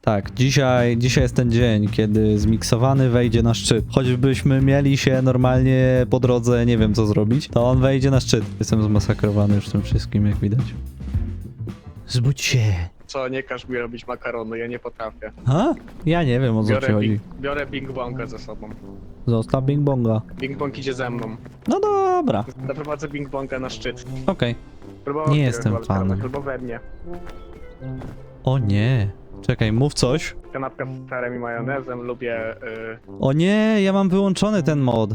Tak, dzisiaj, dzisiaj jest ten dzień, kiedy zmiksowany wejdzie na szczyt. Choćbyśmy mieli się normalnie po drodze, nie wiem co zrobić, to on wejdzie na szczyt. Jestem zmasakrowany już tym wszystkim, jak widać. Zbudź się. Co, nie każ mi robić makaronu, ja nie potrafię. A? Ja nie wiem o co ci Biorę, chodzi. bing, biorę Bing Bonga ze sobą. Zostaw Bing Bonga. Bing Bong idzie ze mną. No dobra, Zaprowadzę Bing Bonga na szczyt. okej. Nie jestem fanem. we mnie. O nie. Czekaj, mów coś. Kanapka z serem i majonezem, lubię... Y... O nie, ja mam wyłączony ten mod.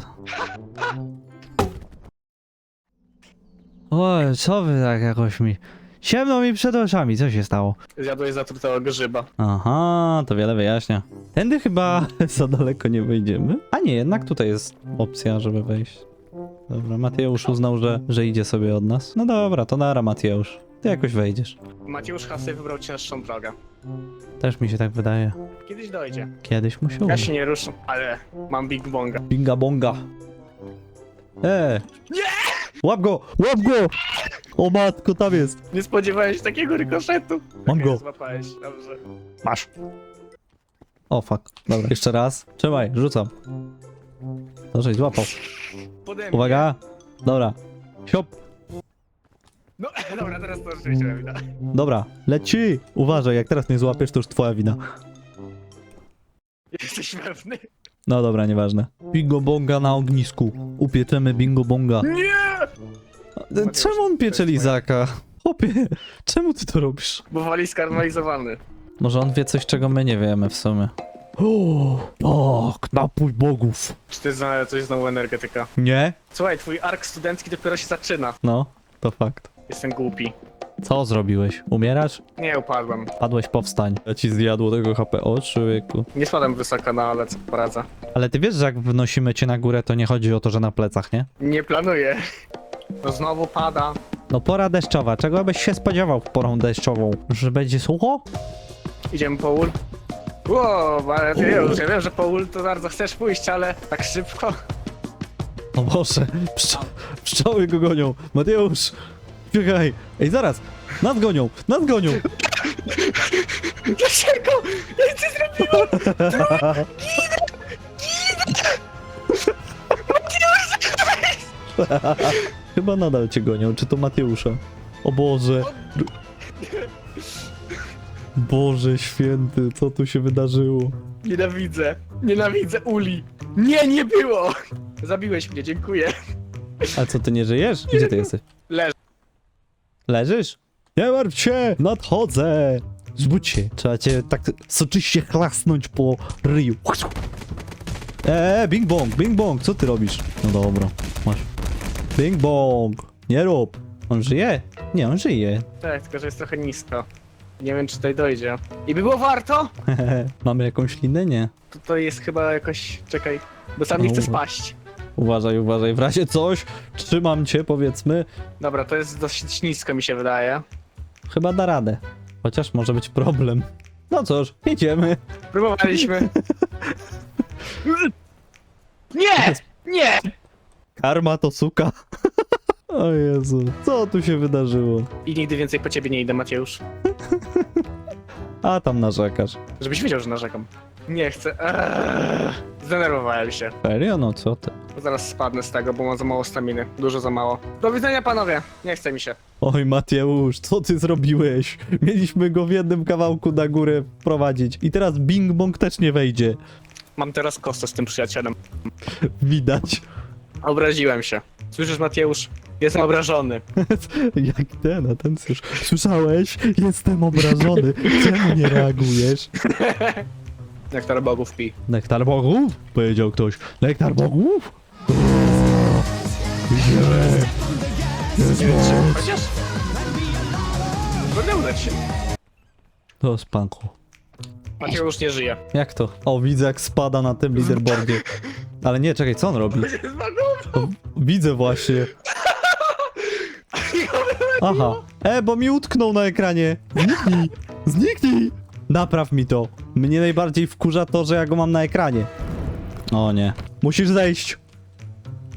O, co wy tak jakoś mi... Ciemno mi przed oczami, co się stało? Zjadłeś zatrutego grzyba. Aha, to wiele wyjaśnia. Tędy chyba za daleko nie wejdziemy. A nie, jednak tutaj jest opcja, żeby wejść. Dobra, Mateusz uznał, że, że idzie sobie od nas. No dobra, to nara Mateusz. Ty jakoś wejdziesz. Mateusz Hasy wybrał cięższą drogę. Też mi się tak wydaje. Kiedyś dojdzie. Kiedyś musiał. Ja się nie ruszę, ale mam Bing Bonga. Binga bonga. E! Nie! Łap go! Łap go! O matko, tam jest! Nie spodziewałem się takiego rykoszetu. Mam Okej, go. Złapałeś, dobrze. Masz. O fuck. Dobra, jeszcze raz. Trzymaj, rzucam. Dobrze, złapał. Pode mnie. Uwaga. Dobra. Siop. No, dobra, teraz to rzeczywiście mam widać. Dobra, leci! Uważaj, jak teraz mnie złapiesz, to już twoja wina. Jesteś pewny? No dobra, nieważne. Bingo bonga na ognisku. Upieczemy bingo bonga. Nie! Czemu on piecze lizaka? Chłopie, czemu ty to robisz? Bo wali skarmalizowany. Może on wie coś, czego my nie wiemy w sumie. O, tak, napój bogów. Czy ty zna coś znowu energetyka? Nie? Słuchaj, twój ark studencki dopiero się zaczyna. No, to fakt. Jestem głupi. Co zrobiłeś? Umierasz? Nie upadłem. Padłeś, powstań. Ja ci zjadło tego HP. O, człowieku. Nie spadłem wysoko, no ale co poradzę. Ale ty wiesz, że jak wnosimy cię na górę, to nie chodzi o to, że na plecach, nie? Nie planuję. No znowu pada. No pora deszczowa. Czego byś się spodziewał w porą deszczową? Że będzie sucho? Idziemy po ul. Wow, ale ty już, ja wiem, że po ul to bardzo chcesz pójść, ale tak szybko. O Boże, pszczo pszczoły go gonią. Mateusz, biegaj. Ej, zaraz. Nas gonią, nas gonią. Dlaczego? Ja nic nie zrobiłem! Chyba nadal cię gonią. Czy to Mateusza? O Boże. Boże święty, co tu się wydarzyło? Nienawidzę. Nienawidzę uli. Nie, nie było! Zabiłeś mnie, dziękuję. A co, ty nie żyjesz? Gdzie ty jesteś? Leż. Leżysz? Nie martw się! Nadchodzę! Zbudź się. Trzeba cię tak soczyście chlasnąć po ryju. Eee, bing bong, bing bong, co ty robisz? No dobra, masz. Bing bong! Nie rób! On żyje? Nie, on żyje. Tak, tylko że jest trochę nisko. Nie wiem, czy tutaj dojdzie. I by było warto? Mamy jakąś linę? Nie. Tutaj jest chyba jakoś... Czekaj, bo sam nie chcę spaść. Uważaj, uważaj, w razie coś, trzymam cię, powiedzmy. Dobra, to jest dosyć nisko mi się wydaje. Chyba da radę. Chociaż może być problem. No cóż, idziemy. Próbowaliśmy. Nie! Nie! Karma to suka. O Jezu, co tu się wydarzyło? I nigdy więcej po ciebie nie idę, Mateusz. A tam narzekasz. Żebyś wiedział, że narzekam. Nie chcę. Eee, Zdenerwowałem się. Serio? No co ty? Zaraz spadnę z tego, bo mam za mało staminy. Dużo za mało. Do widzenia, panowie. Nie chce mi się. Oj Mateusz, co ty zrobiłeś? Mieliśmy go w jednym kawałku na górę wprowadzić. I teraz Bing Bong też nie wejdzie. Mam teraz kostę z tym przyjacielem. Widać. Obraziłem się. Słyszysz, Mateusz? Jestem obrażony. Jak ten, a ten słysz. Słyszałeś? Jestem obrażony. Czemu nie reagujesz? Nektar bogów pi. Nektar bogów? Powiedział ktoś. Nektar bogów? Idziemy. Jest Nie moc. chociaż... Udać się. To spanku. Mateusz nie żyje. Jak to? O, widzę jak spada na tym leaderboardzie. Ale nie, czekaj, co on robi? O, widzę właśnie. Aha. E, bo mi utknął na ekranie. Zniknij! Zniknij! Napraw mi to. Mnie najbardziej wkurza to, że ja go mam na ekranie. O nie. Musisz zejść.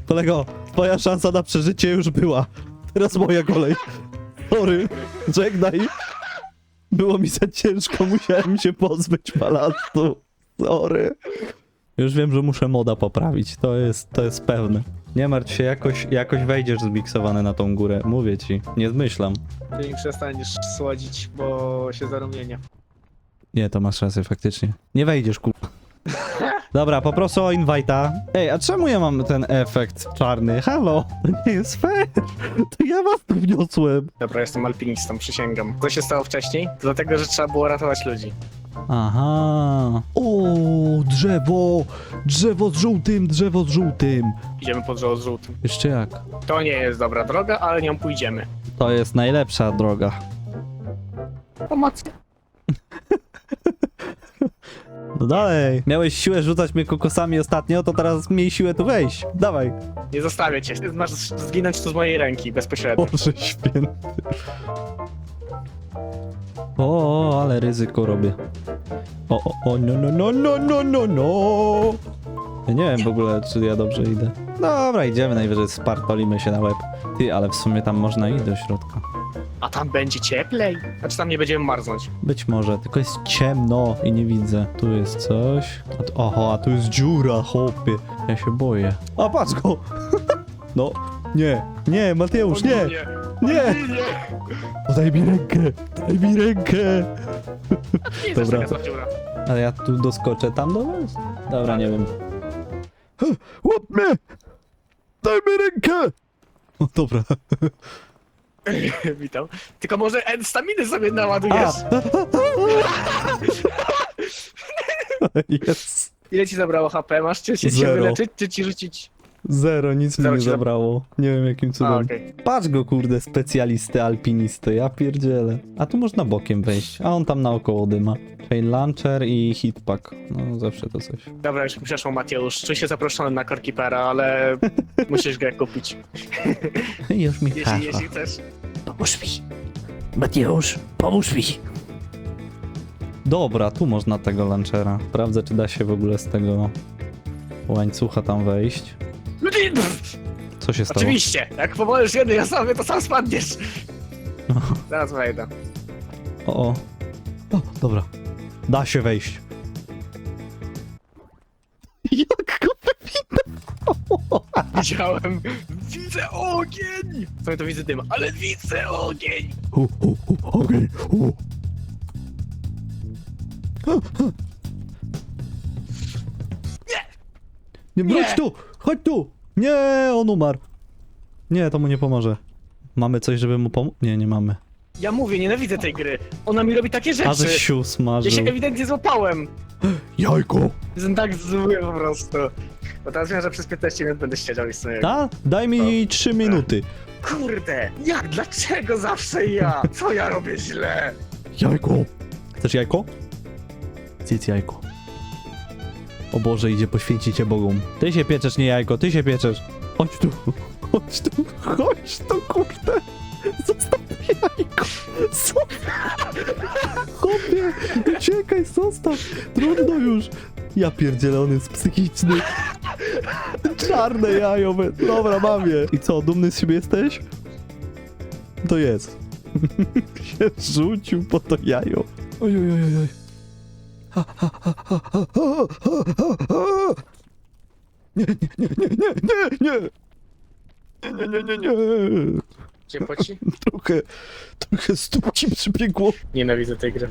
Kolego, twoja szansa na przeżycie już była. Teraz moja kolej. Sorry. Żegnaj. Było mi za ciężko, musiałem się pozbyć balastu. Sorry. Już wiem, że muszę moda poprawić, to jest, to jest pewne. Nie martw się, jakoś, jakoś wejdziesz zmiksowany na tą górę, mówię ci, nie zmyślam. Ty przestaniesz słodzić, bo się zarumienia. Nie, to masz rację, faktycznie. Nie wejdziesz, ku... Dobra, poproszę o invite'a. Ej, a czemu ja mam ten efekt czarny? Halo, to nie jest fair. To ja was tu wniosłem. Dobra, jestem alpinistą, przysięgam. Co się stało wcześniej? Dlatego, że trzeba było ratować ludzi. Aha. O, drzewo! Drzewo z żółtym, drzewo z żółtym. Idziemy pod żołd żółtym. Jeszcze jak? To nie jest dobra droga, ale nią pójdziemy. To jest najlepsza droga. Pomoc. No dalej. Miałeś siłę rzucać mnie kokosami ostatnio, to teraz miej siłę tu wejść. Dawaj. Nie zostawię cię. Masz zginąć tu z mojej ręki, bezpośrednio. Boże święty. O, ale ryzyko robię. O, o, o, no, no, no, no, no, no, no. Ja nie wiem w ogóle, czy ja dobrze idę. Dobra, idziemy, najwyżej spartolimy się na łeb. Ty, ale w sumie tam można iść do środka. A tam będzie cieplej? Znaczy tam nie będziemy marznąć. Być może, tylko jest ciemno i nie widzę. Tu jest coś. A tu, oho, a tu jest dziura, chłopie. Ja się boję. A patrz go! No, nie, nie, Mateusz, nie, nie! O, daj mi rękę, daj mi rękę! Nie, Dobra. Dobra. dziura. Ale ja tu doskoczę tam do was? Dobra, nie wiem. Łap mnie! Daj mi rękę! O, dobra. Witam. Tylko może N staminy sobie naładujesz? Jest. Ile ci zabrało HP? Masz czy się, Zero. wyleczyć, czy ci rzucić? Zero, nic mi Zero nie ci zab- zabrało. Nie wiem jakim A, cudem. okej. Patrz go, kurde, specjalisty, alpinisty, ja pierdzielę. A tu można bokiem wejść, a on tam naokoło dyma. Czyli launcher i hitpack. No, zawsze to coś. Dobra, już mi przeszło Mateusz. Czuję się zaproszony na Korkipera, ale musisz go kupić. Już mi Jeśli, jeśli chcesz. Pomóż mi. Mateusz, pomóż mi. Dobra, tu można tego launchera. Sprawdzę, czy da się w ogóle z tego łańcucha tam wejść. Co się stało? Oczywiście, jak pomożesz jednej osobie, to sam spadniesz. Zaraz wejdę. O, o. O, dobra. Da się wejść. Jak go wywinę? Widziałem. Widzę ogień! Co to widzę dym, ale widzę ogień! Hu, hu, hu, ogień, hu. Nie! Nie, wróć Nie! tu! Chodź tu! Nie, on umarł. Nie, to mu nie pomoże. Mamy coś, żeby mu pomóc? Nie, nie mamy. Ja mówię, nienawidzę tej gry. Ona mi robi takie A że rzeczy. Ja smażył. się ewidentnie złapałem. Jajko! Jestem tak zły po prostu. Bo teraz wiem, że przez 15 minut będę siedział i sobie... Ta? Daj mi 3 minuty. Kurde! Jak? Dlaczego zawsze ja? Co ja robię źle? Jajko! Chcesz jajko? Zjedz jajko. O Boże, idzie poświęcić cię Bogom. Ty się pieczesz, nie jajko, ty się pieczesz. Chodź tu, chodź tu, chodź tu, kurde. Zostaw jajko. Zostaw. Uciekaj, zostaw. Trudno już. Ja pierdzielę, on jest psychiczny. Czarne jajo. we- Dobra, mam je. I co, dumny z siebie jesteś? To jest. się rzucił po to jajo. Oj, oj, oj, oj, oj. Ha, ha, ha, ha, ha, ha. Nie, nie, nie, nie, nie, nie, nie. Nie, nie, nie, nie, nie. Cię poci? Trochę, trochę stóp ci przybiegło. Nienawidzę tej gry.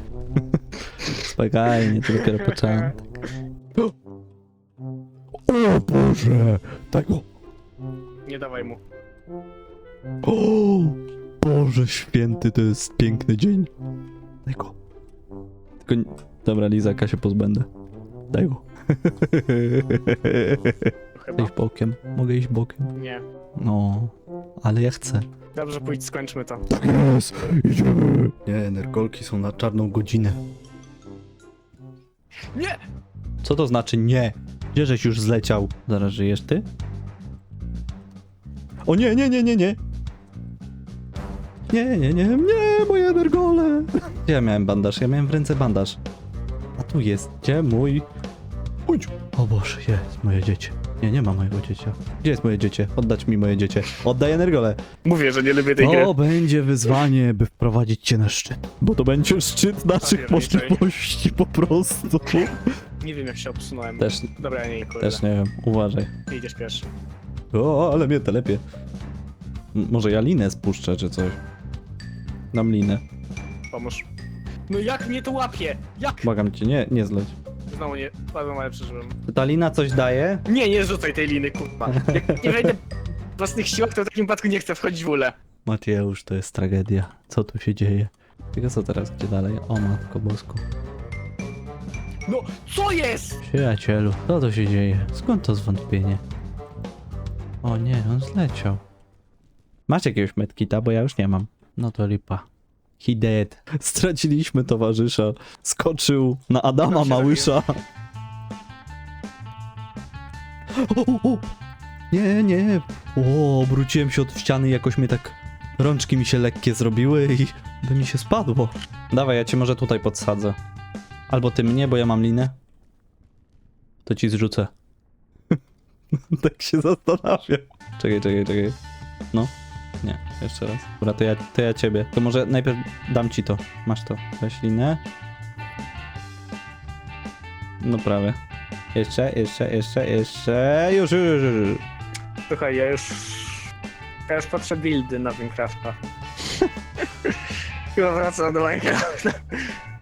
Spokojnie, to dopiero początek. O Boże, tego. Nie dawaj mu. O Boże święty, to jest piękny dzień. Daj go. Tylko... nie- Dobra, Lizaka się pozbędę. Daj go. Chyba. Iść bokiem. Mogę iść bokiem. Nie. No, ale ja chcę. Dobrze, pójdź, skończmy to. Tak jest, idziemy. Nie, nerkolki są na czarną godzinę. Nie! Co to znaczy nie? Gdzie żeś już zleciał? Zaraz żyjesz ty? O nie, nie, nie, nie, nie. Nie, nie, nie, nie, moje energole. Gdzie ja miałem bandaż? Ja miałem w ręce bandaż. A tu jest, gdzie mój... Chodź. O Boże, jest, moje dziecię. Nie, nie ma mojego dziecia. Gdzie jest moje dziecię? Oddać mi moje dziecię. Oddaj energole. Mówię, że nie lubię tej gry. To będzie wyzwanie, by wprowadzić cię na szczyt. Bo to będzie szczyt naszych Pierniczej. możliwości po prostu. Nie wiem jak się obsunąłem. Też, Dobra, ja nie kurde. też nie wiem, uważaj. Ty idziesz pierwszy. O, ale mnie telepie. M- może ja linę spuszczę, czy coś. Dam linę. Pomóż. No jak mnie to łapie? Jak? Błagam cię, nie, nie zleć. Znowu nie, padłem, ale przeżyłem. Czy ta lina coś daje? Nie, nie rzucaj tej liny, kurwa. Jak nie wejdę w własnych siłach, to w takim wypadku nie chcę wchodzić w ogóle. Mateusz, to jest tragedia. Co tu się dzieje? Tylko co teraz, gdzie dalej? O matko bosko. No, co jest? Przyjacielu, co to się dzieje? Skąd to zwątpienie? O nie, on zleciał. Macie jakiegoś medkita, bo ja już nie mam. No to lipa. He dead. Straciliśmy towarzysza. Skoczył na Adama Małysza. O, o. Nie, nie. O, obróciłem się od ściany i jakoś mnie tak... Rączki mi się lekkie zrobiły i by mi się spadło. Dawaj, ja cię może tutaj podsadzę. Albo ty mnie, bo ja mam linę. To ci zrzucę. tak się zastanawiam. Czekaj, czekaj, czekaj. No. Nie, jeszcze raz. Dobra, to ja, to ja ciebie. To może najpierw dam ci to. Masz to. Weź linę. No prawie. Jeszcze, jeszcze, jeszcze, jeszcze. Już, już, już, już. Słuchaj, ja już... Ja już patrzę buildy na Minecrafta. Chyba wracam do Minecrafta.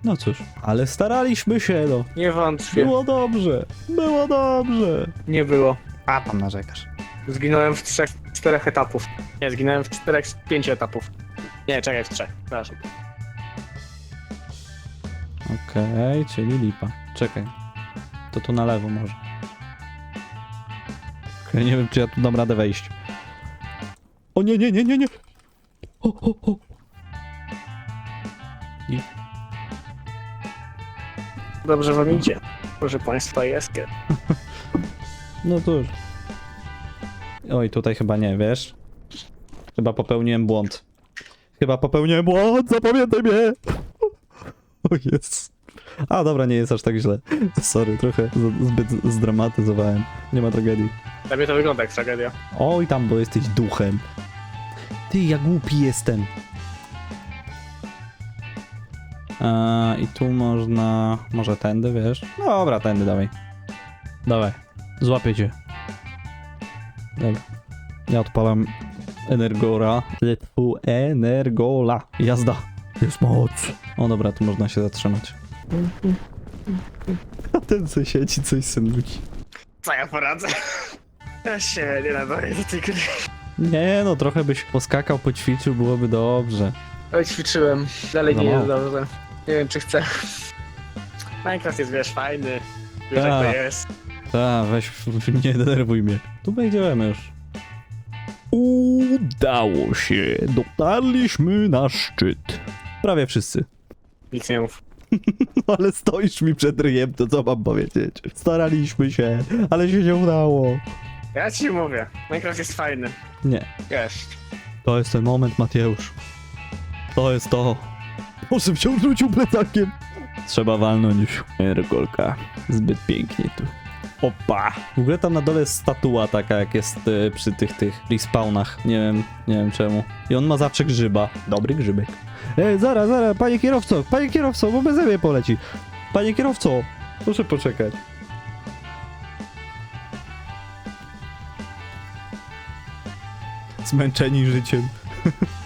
No cóż, ale staraliśmy się, no. Nie wątpię. Było dobrze. Było dobrze. Nie było. A tam narzekasz. Zginąłem w trzech, czterech etapów. Nie, zginąłem w czterech, z pięciu etapów. Nie, czekaj, w trzech. Przepraszam. Okej, czyli lipa. Czekaj. To tu na lewo może. Okej, nie wiem, czy ja tu dam radę wejść. O nie, nie, nie, nie, nie! O, o, o. I Dobrze wam idzie. Proszę państwa, jest. No cóż. Oj, tutaj chyba nie, wiesz? Chyba popełniłem błąd. Chyba popełniłem błąd, zapamiętaj mnie! O jest. A dobra, nie jest aż tak źle. Sorry, trochę zbyt zdramatyzowałem. Nie ma tragedii. Dla mnie to wygląda jak tragedia. Oj tam, bo jesteś duchem. Ty, jak głupi jestem. A, I tu można... Może tędy, wiesz? Dobra, tędy, dawaj. Dawaj. Złapię cię. Dobra. Ja odpalam Energora. Fu Energola. Jazda. Jest moc. O dobra, tu można się zatrzymać. A ten co siedzi, coś synuci. Co ja poradzę? Ja się nie nadaję do tej gry. Nie no, trochę byś poskakał, poćwiczył, byłoby dobrze. Ale ćwiczyłem. Dalej Za nie jest dobrze. Nie wiem, czy chcę. Minecraft jest, wiesz, fajny. Wiesz, jak Tak. to jest. Ta, weź, nie denerwuj mnie. Tu wejdziemy już. Udało się. Dotarliśmy na szczyt. Prawie wszyscy. Nic nie mów. Ale stoisz mi przed ryjem, to co mam powiedzieć? Staraliśmy się, ale się nie udało. Ja ci mówię. Minecraft jest fajny. Nie, Jest. to jest ten moment, Mateusz. To jest to. Może się wrócił plecakiem. Trzeba walnąć. Ergolka. Zbyt pięknie tu. Opa! W ogóle tam na dole jest statua taka, jak jest e, przy tych, tych respawnach. Nie wiem, nie wiem czemu. I on ma zawsze grzyba. Dobry grzybek. Ej, zaraz, zaraz, panie kierowco, panie kierowco, bo bez mnie poleci. Panie kierowco, proszę poczekać. Zmęczeni życiem.